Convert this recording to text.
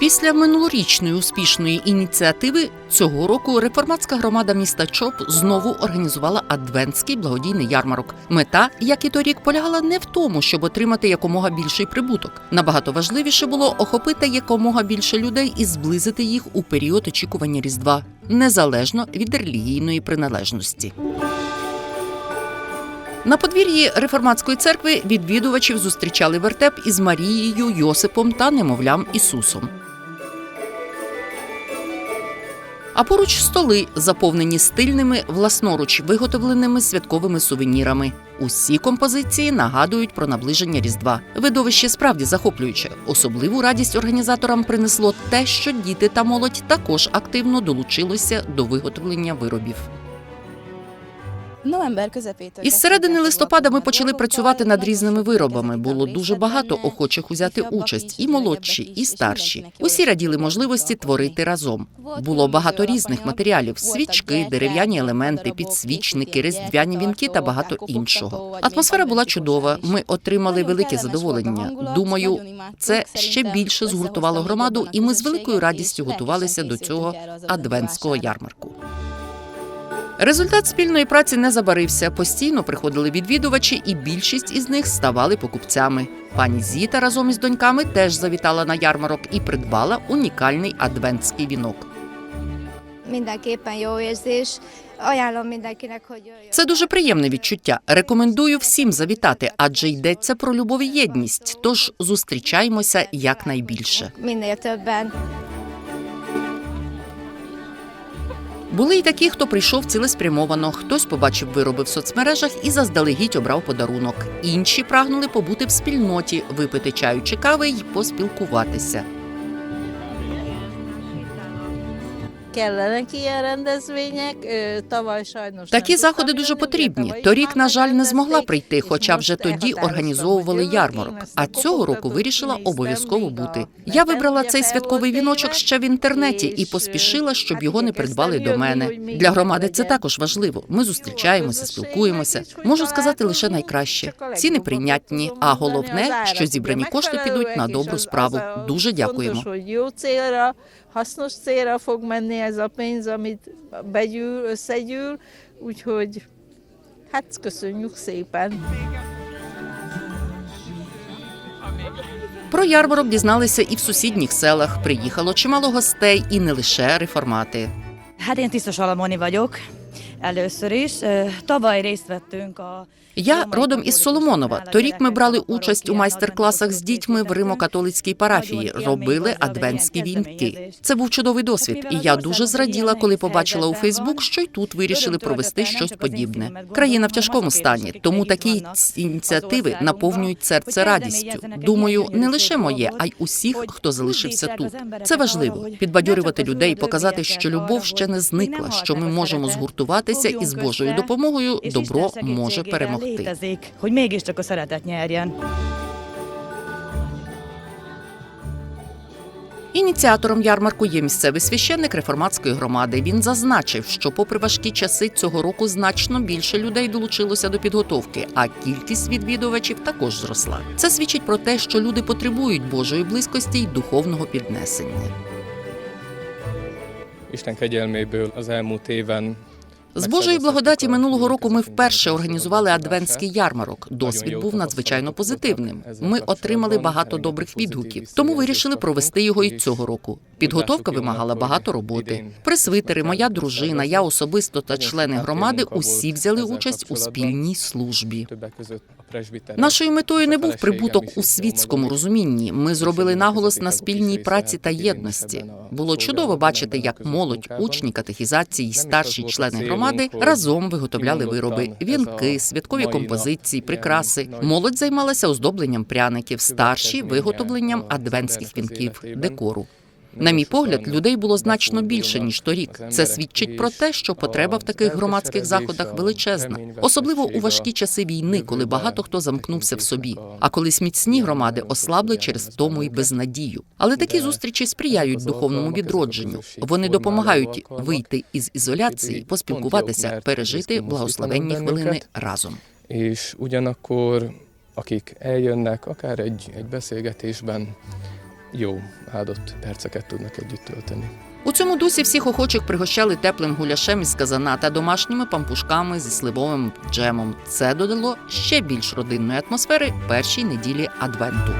Після минулорічної успішної ініціативи цього року реформатська громада міста Чоп знову організувала адвентський благодійний ярмарок. Мета, як і торік, полягала не в тому, щоб отримати якомога більший прибуток. Набагато важливіше було охопити якомога більше людей і зблизити їх у період очікування Різдва, незалежно від релігійної приналежності. На подвір'ї реформатської церкви відвідувачів зустрічали вертеп із Марією, Йосипом та немовлям Ісусом. А поруч столи, заповнені стильними, власноруч виготовленими святковими сувенірами. Усі композиції нагадують про наближення Різдва. Видовище справді захоплююче. Особливу радість організаторам принесло те, що діти та молодь також активно долучилися до виготовлення виробів. Із середини листопада ми почали працювати над різними виробами. Було дуже багато охочих узяти участь, і молодші, і старші. Усі раділи можливості творити разом. Було багато різних матеріалів: свічки, дерев'яні елементи, підсвічники, різдвяні вінки та багато іншого. Атмосфера була чудова. Ми отримали велике задоволення. Думаю, це ще більше згуртувало громаду, і ми з великою радістю готувалися до цього адвентського ярмарку. Результат спільної праці не забарився. Постійно приходили відвідувачі, і більшість із них ставали покупцями. Пані Зіта разом із доньками теж завітала на ярмарок і придбала унікальний адвентський вінок. Це дуже приємне відчуття. Рекомендую всім завітати, адже йдеться про любов і єдність. Тож зустрічаємося якнайбільше. Були й такі, хто прийшов цілеспрямовано, хтось побачив вироби в соцмережах і заздалегідь обрав подарунок. Інші прагнули побути в спільноті, випити чаю чи кави й поспілкуватися. Такі nem заходи дуже потрібні. Торік, на жаль, не змогла прийти, хоча вже тоді організовували ярмарок. А цього року вирішила обов'язково бути. Я вибрала цей святковий віночок ще в інтернеті і і поспішила, щоб його не придбали до мене. Для громади це також важливо. Ми зустрічаємося, спілкуємося. Можу сказати лише найкраще. Ціни прийнятні, а головне, що зібрані кошти підуть на добру справу. Дуже дякуємо. Ez a pénz, amit begyűl, összegyűl, úgyhogy hát köszönjük szépen. Про ярмарок дізналися і в сусідніх селах. Приїхало чимало гостей, і не лише реформати. Hát én Tisztos Alamoni vagyok, először is. Tavaly részt vettünk a Я родом із Соломонова. Торік ми брали участь у майстер-класах з дітьми в Римо-католицькій парафії. Робили адвентські вінки. Це був чудовий досвід, і я дуже зраділа, коли побачила у Фейсбук, що й тут вирішили провести щось подібне. Країна в тяжкому стані, тому такі ініціативи наповнюють серце радістю. Думаю, не лише моє, а й усіх, хто залишився тут. Це важливо підбадьорювати людей, показати, що любов ще не зникла, що ми можемо згуртуватися і з Божою допомогою добро може segítségével létezik, hogy mégiscsak a szeretet nyerjen. Ініціатором ярмарку є місцевий священник реформатської громади. Він зазначив, що, попри важкі часи, цього року значно більше людей долучилося до підготовки, а кількість відвідувачів також зросла. Це свідчить про те, що люди потребують Божої близькості й духовного піднесення. Isten kegyelméből az elmúlt éven З Божої благодаті минулого року ми вперше організували адвентський ярмарок. Досвід був надзвичайно позитивним. Ми отримали багато добрих відгуків, тому вирішили провести його і цього року. Підготовка вимагала багато роботи. Пресвитери, моя дружина, я особисто та члени громади усі взяли участь у спільній службі. Нашою метою не був прибуток у світському розумінні. Ми зробили наголос на спільній праці та єдності. Було чудово бачити, як молодь, учні катехізації, старші члени громади разом виготовляли вироби, вінки, святкові композиції, прикраси. Молодь займалася оздобленням пряників, старші виготовленням адвентських вінків, декору. На мій погляд, людей було значно більше ніж торік. Це свідчить про те, що потреба в таких громадських заходах величезна, особливо у важкі часи війни, коли багато хто замкнувся в собі. А колись міцні громади ослабли через втому і безнадію. Але такі зустрічі сприяють духовному відродженню. Вони допомагають вийти із ізоляції, поспілкуватися, пережити благословенні хвилини разом. És ugyanakkor, akik eljönnek, akár egy, jó, áldott perceket tudnak együtt tölteni. У цьому дусі всіх охочих пригощали теплим гуляшем із казана та домашніми пампушками зі сливовим джемом. Це додало ще більш родинної атмосфери першій неділі адвенту.